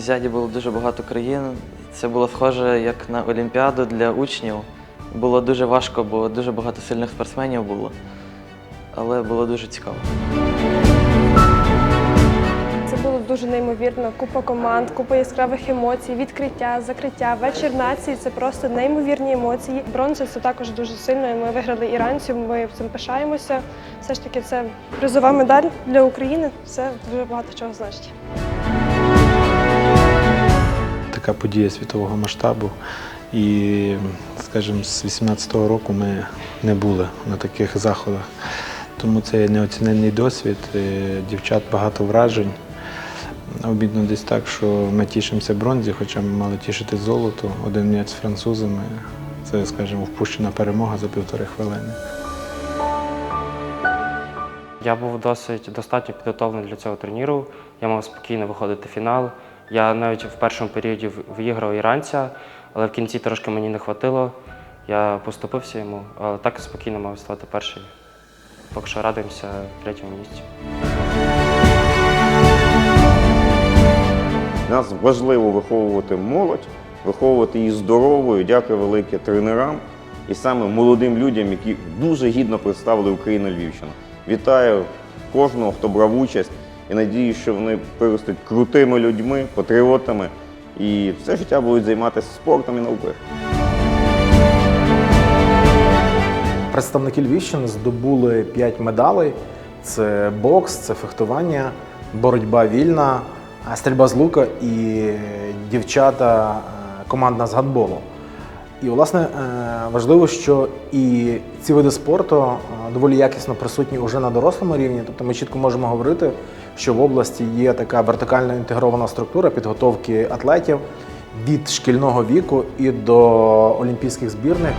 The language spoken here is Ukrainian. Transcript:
універсіаді було дуже багато країн. Це було схоже як на Олімпіаду для учнів. Було дуже важко, бо дуже багато сильних спортсменів було. Але було дуже цікаво. Це було дуже неймовірно. Купа команд, купа яскравих емоцій, відкриття, закриття, вечір нації це просто неймовірні емоції. Бронза це також дуже сильно. Ми виграли іранців. Ми цим пишаємося. Все ж таки, це призова медаль для України. Це дуже багато чого значить. Така подія світового масштабу. І, скажімо, з 18-го року ми не були на таких заходах. Тому це є неоціненний досвід, е, дівчат багато вражень. Обідно десь так, що ми тішимося бронзі, хоча ми мали тішити золото. Один м'яч з французами. Це, скажімо, впущена перемога за півтори хвилини. Я був досить достатньо підготовлений для цього турніру. Я мав спокійно виходити в фінал. Я навіть в першому періоді виіграв іранця, але в кінці трошки мені не хватило. Я поступився йому, але так спокійно мав стати перший. Поки що радуємося третьому місці. Нас важливо виховувати молодь, виховувати її здоровою. Дякую велике тренерам і саме молодим людям, які дуже гідно представили Україну Львівщину. Вітаю кожного, хто брав участь, і надію, що вони виростуть крутими людьми, патріотами і все життя будуть займатися спортом і наукою. Представники Львівщини здобули 5 медалей: це бокс, це фехтування, боротьба вільна, стрільба з лука і дівчата е, командна з гандболу. І, власне, е, важливо, що і ці види спорту е, доволі якісно присутні уже на дорослому рівні. Тобто ми чітко можемо говорити, що в області є така вертикально інтегрована структура підготовки атлетів від шкільного віку і до олімпійських збірних.